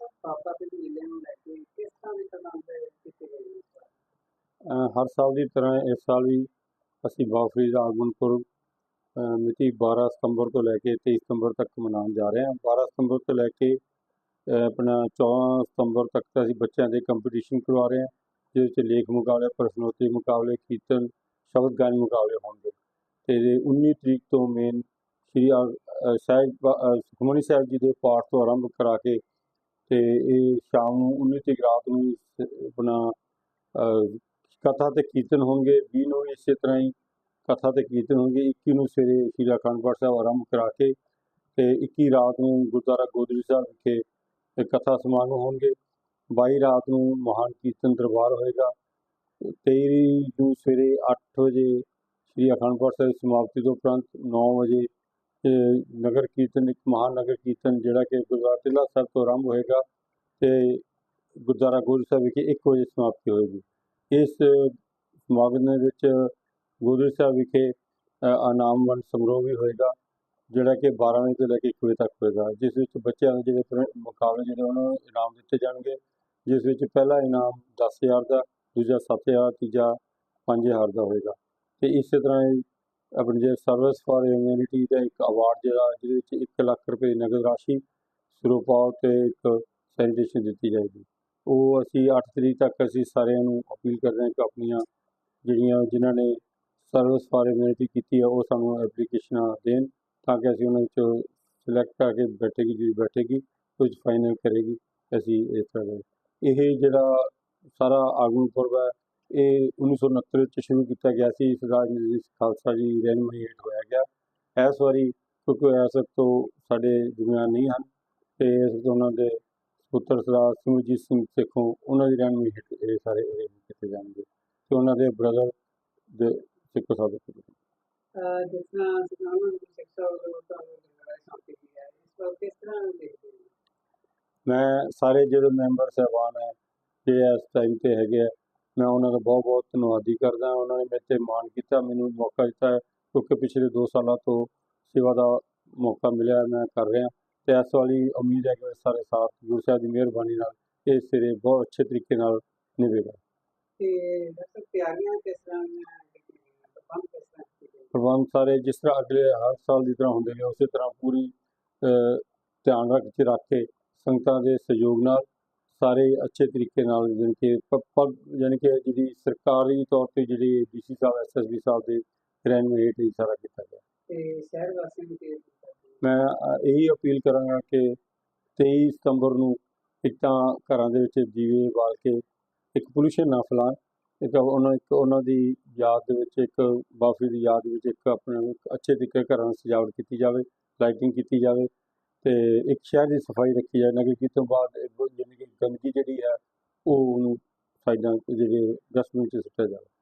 ਸਾਹਿਬ ਬਾਬਾ ਮੇਲੇ ਨੂੰ ਲੈ ਕੇ ਕਿਸ ਤਰ੍ਹਾਂ ਦੇ ਪ੍ਰਬੰਧ ਕੀਤੇ ਗਏ ਨੇ ਇਸ ਵਾਰ? ਅ, ਹਰ ਸਾਲ ਦੀ ਤਰ੍ਹਾਂ ਇਸ ਸਾਲ ਵੀ ਅਸੀਂ ਬਾਬਾ ਫਰੀਦ ਦਾ ਆਗਮਨ ਪੁਰਬ ਅ, ਮਿਤੀ 12 ਸਤੰਬਰ ਤੋਂ ਲੈ ਕੇ 23 ਸਤੰਬਰ ਤੱਕ ਮਨਾਉਣ ਜਾ ਰਹੇ ਹਾਂ 12 ਸਤੰਬਰ ਤੋਂ ਲੈ ਕੇ ਅ, ਆਪਣਾ 14 ਸਤੰਬਰ ਤੱਕ ਤਾਂ ਅਸੀਂ ਬੱਚਿਆਂ ਦੇ ਕੰਪੀਟੀਸ਼ਨ ਕਰਵਾ ਰਹੇ ਹਾਂ ਜਿਹਦੇ ਵਿੱਚ ਲੇਖ ਮੁਕਾਬਲੇ ਪ੍ਰਸ਼ਨੋਤਰੀ ਮੁਕਾਬਲੇ ਕੀਰਤਨ ਸ਼ਬਦ ਗਾਇਨ ਮੁਕਾਬਲੇ ਹੋਣਗੇ ਤੇ 19 ਤਰੀਕ ਤੋਂ ਮੇਨ ਸ੍ਰੀ ਆ- ਅ, ਸਾਹਿਬ ਸੁਖਮਨੀ ਸਾਹਿਬ ਜੀ ਦੇ ਪਾਠ ਤੋਂ ਆਰੰਭ ਕਰਾ ਕੇ ਤੇ ਇਹ ਸ਼ਾਮ ਨੂੰ 19 ਤਰੀਕ ਰਾਤ ਨੂੰ ਆਪਣਾ ਕਥਾ ਤੇ ਕੀਰਤਨ ਹੋਣਗੇ 20 ਨੂੰ ਇਸੇ ਤਰ੍ਹਾਂ ਹੀ ਕਥਾ ਤੇ ਕੀਰਤਨ ਹੋਣਗੇ 21 ਨੂੰ ਸਵੇਰੇ ਸ਼੍ਰੀ ਅਖੰਡ ਪਾਠ ਸਾਹਿਬ ਆਰੰਭ ਕਰਾ ਕੇ ਤੇ 21 ਰਾਤ ਨੂੰ ਗੁਰਦੁਆਰਾ ਗੋਦੜੀ ਸਾਹਿਬ ਵਿਖੇ ਕਥਾ ਸਮਾਗਮ ਹੋਣਗੇ। 22 ਰਾਤ ਨੂੰ ਮਹਾਨ ਕੀਰਤਨ ਦਰਬਾਰ ਹੋਏਗਾ। 23 ਨੂੰ ਸਵੇਰੇ 8 ਵਜੇ ਸ਼੍ਰੀ ਅਖੰਡ ਪਾਠ ਸਾਹਿਬ ਦੀ ਸਮਾਪਤੀ ਤੋਂ ਉਪਰੰਤ 9 ਵਜੇ ਇਹ ਨਗਰ ਕੀਰਤਨ ਇੱਕ ਮਹਾਨ ਨਗਰ ਕੀਰਤਨ ਜਿਹੜਾ ਕਿ ਗੁਰਦੁਆਰਾ ਟਿੱਲਾ ਸਾਹਿਬ ਤੋਂ ਆਰੰਭ ਹੋਏਗਾ ਤੇ ਗੁਰਦੁਆਰਾ ਗੋਦੜੀ ਸਾਹਿਬ ਵਿਖੇ 1 ਵਜੇ ਸਮਾਪਤੀ ਹੋਏਗੀ। ਇਸ ਸਮਾਗਮ ਦੇ ਵਿੱਚ ਗੋਦੜੀ ਸਾਹਿਬ ਵਿਖੇ ਅ, ਵੰਡ ਸਮਾਰੋਹ ਵੀ ਹੋਏਗਾ ਜਿਹੜਾ ਕਿ 12 ਵਜੇ ਤੋਂ ਲੈ ਕੇ 1 ਵਜੇ ਤੱਕ ਹੋਏਗਾ ਜਿਸ ਵਿੱਚ ਬੱਚਿਆਂ ਦੇ ਜਿਹੜੇ ਮੁਕਾਬਲੇ ਜਿਹੜੇ ਉਹਨਾਂ ਨੂੰ ਇਨਾਮ ਦਿੱਤੇ ਜਾਣਗੇ ਜਿਸ ਵਿੱਚ ਪਹਿਲਾ ਇਨਾਮ 10000 ਦਾ ਦੂਜਾ 7000 ਤੀਜਾ 5000 ਦਾ ਹੋਏਗਾ। ਤੇ ਇਸੇ ਤਰ੍ਹਾਂ ਹੀ ਸਰਵਿਸ ਫਾਰ ਹਿਊਮੈਨਿਟੀ ਦਾ ਇੱਕ ਅਵਾਰਡ ਜਿਹੜਾ, ਜਿਹਦੇ ਵਿੱਚ 1 ਲੱਖ ਰੁਪਏ ਨਗਦ ਰਾਸ਼ੀ ਸਰੋਪਾਓ ਤੇ ਇੱਕ ਸੈਨੀਟੇਸ਼ਨ ਦਿੱਤੀ ਜਾਏਗੀ। ਉਹ ਅਸੀਂ 8 ਤਰੀਕ ਤੱਕ ਅਸੀਂ ਸਾਰਿਆਂ ਨੂੰ ਅਪੀਲ ਕਰਦੇ ਹਾਂ ਕਿ ਆਪਣੀਆਂ ਜਿਹੜੀਆਂ, ਜਿਨ੍ਹਾਂ ਨੇ ਸਰਵਿਸ ਫਾਰ ਹਿਊਮੈਨਿਟੀ ਕੀਤੀ ਹੈ ਉਹ ਸਾਨੂੰ ਐਪਲੀਕੇਸ਼ਨਾਂ ਦੇਣ ਤਾਂ ਕਿ ਅਸੀਂ ਉਹਨਾਂ ਵਿੱਚੋਂ ਸਿਲੈਕਟ ਕਰਕੇ ਬੈਠੇਗੀ, ਜਿਹੜੀ ਬੈਠੇਗੀ ਕੁਝ ਫਾਈਨਲ ਕਰੇਗੀ। ਅਸੀਂ ਇਸ ਤਰ੍ਹਾਂ ਇਹ ਜਿਹੜਾ ਸਾਰਾ ਆਗਮਨ ਪੁਰਬ ਹੈ ਇਹ 1969 ਵਿੱਚ ਸ਼ੁਰੂ ਕੀਤਾ ਗਿਆ ਸੀ। ਇਸ ਰਾਜਨੀਤੀ ਖਾਲਸਾ ਜੀ ਰਹਿਨਮਾਈ ਹੇਠ ਹੋਇਆ ਗਿਆ। ਇਸ ਵਾਰੀ ਕਿਉਂਕਿ ਇਸ ਤੋਂ ਸਾਡੇ ਦਰਮਿਆਨ ਨਹੀਂ ਹਨ ਤੇ ਇਸ ਵਕਤ ਉਹਨਾਂ ਦੇ ਪੁੱਤਰ ਸਰਦਾਰ ਸਿਮਰਜੀਤ ਸਿੰਘ ਸੇਖੋਂ ਉਹਨਾਂ ਦੀ ਰਹਿਨਮਾਈ ਹੇਠ ਇਹ ਸਾਰੇ ਅਰੇਂਜ ਕੀਤੇ ਜਾਣਗੇ ਤੇ ਉਹਨਾਂ ਦੇ ਬ੍ਰਦਰ ਦੇ ਸਿੱਖੋ ਸਾਹਿਬ ਦੇ ਜਿਸ ਤਰ੍ਹਾਂ ਸੁਖਮਨ ਗੁਰੂ ਸਿੱਖ ਸਾਹਿਬ ਵੱਲੋਂ ਤੁਹਾਨੂੰ ਲਗਾਇਆ ਸ਼ਾਂਤੀ ਦੀ ਹੈ ਇਸ ਵਾਰ ਕਿਸ ਤਰ੍ਹਾਂ ਦੇਖਦੇ ਹੋ? ਮੈਂ ਸਾਰੇ ਜਿਹੜੇ ਮੈਂਬਰ ਸਹਿਬਾਨ ਹੈ ਜਿਹੜੇ ਇਸ ਟਾਈਮ ਤੇ ਹੈਗੇ ਆ ਮੈਂ ਉਹਨਾਂ ਦਾ ਬਹੁਤ ਬਹੁਤ ਧੰਨਵਾਦੀ ਕਰਦਾ ਉਹਨਾਂ ਨੇ ਮੇਰੇ ਤੇ ਮਾਣ ਕੀਤਾ ਮੈਨੂੰ ਮੌਕਾ ਦਿੱਤਾ ਕਿਉਂਕਿ ਪਿਛਲੇ 2 ਸਾਲਾਂ ਤੋਂ ਸੇਵਾ ਦਾ ਮੌਕਾ ਮਿਲਿਆ ਮੈਂ ਕਰ ਰਿਹਾ। ਤੇ ਇਸ ਵਾਲੀ ਉਮੀਦ ਹੈ ਕਿ ਮੇਰੇ ਸਾਰੇ ਸਾਥ ਗੁਰੂ ਸਾਹਿਬ ਦੀ ਮਿਹਰਬਾਨੀ ਨਾਲ ਇਹ ਸਿਰੇ ਬਹੁਤ ਅੱਛੇ ਤਰੀਕੇ ਨਾਲ ਨਿਭੇਗਾ। ਤੇ ਤਿਆਰੀਆਂ ਕਿਸ ਤਰ੍ਹਾਂ ਪ੍ਰਬੰਧ ਸਾਰੇ ਜਿਸ ਤਰ੍ਹਾਂ ਅਗਲੇ ਹਰ ਸਾਲ ਦੀ ਤਰ੍ਹਾਂ ਹੁੰਦੇ ਨੇ ਉਸੇ ਤਰ੍ਹਾਂ ਪੂਰੀ ਧਿਆਨ ਰੱਖ ਕੇ ਰੱਖ ਕੇ ਸੰਗਤਾਂ ਦੇ ਸਹਿਯੋਗ ਨਾਲ ਸਾਰੇ ਅੱਛੇ ਤਰੀਕੇ ਨਾਲ ਜਾਣੀ ਕਿ ਪ- ਪ- ਜਾਣੀ ਕਿ ਜਿਹੜੀ ਸਰਕਾਰੀ ਤੌਰ ਤੇ ਜਿਹੜੀ ਡੀਸੀ ਸਾਹਿਬ ਐਸਐਸਬੀ ਸਾਹਿਬ ਦੇ ਰਹਿਨਮਾਈ ਹੇਠ ਹੀ ਸਾਰਾ ਕੀਤਾ ਗਿਆ। ਤੇ ਸ਼ਹਿਰ ਵਾਸੀਆਂ ਨੂੰ ਕੀ? ਮੈਂ ਇਹੀ ਅਪੀਲ ਕਰਾਂਗਾ ਕਿ 23 ਸਤੰਬਰ ਨੂੰ ਇੱਕ ਤਾਂ ਘਰਾਂ ਦੇ ਵਿੱਚ ਦੀਵੇ ਬਾਲ ਕੇ ਇੱਕ ਪੋਲੂਸ਼ਨ ਨਾ ਫੈਲਾਉਣ। ਇੱਕ ਉਹਨਾਂ ਇੱਕ ਉਹਨਾਂ ਦੀ ਯਾਦ ਦੇ ਵਿੱਚ ਇੱਕ ਬਾਫੀ ਦੀ ਯਾਦ ਵਿੱਚ ਇੱਕ ਆਪਣੇ ਅੱਛੇ ਤਰੀਕੇ ਘਰਾਂ ਨੂੰ ਸਜਾਵਟ ਕੀਤੀ ਜਾਵੇ ਲਾਈਟਿੰਗ ਕੀਤੀ ਜਾਵੇ। ਤੇ ਇੱਕ ਸ਼ਹਿਰ ਦੀ ਸਫ਼ਾਈ ਰੱਖੀ ਜਾਏ, ਨਗਰ ਕੀਰਤਨ ਤੋਂ ਬਾਅਦ ਇਹ ਕਿ ਗੰਦਗੀ ਜਿਹੜੀ ਹੈ, ਉਹ ਉਹਨੂੰ ਸਾਈਡਾਂ ਜਿਹੜੇ ਡਸਟਬਿਨ 'ਚ ਸੁੱਟਿਆ ਜਾਵੇ।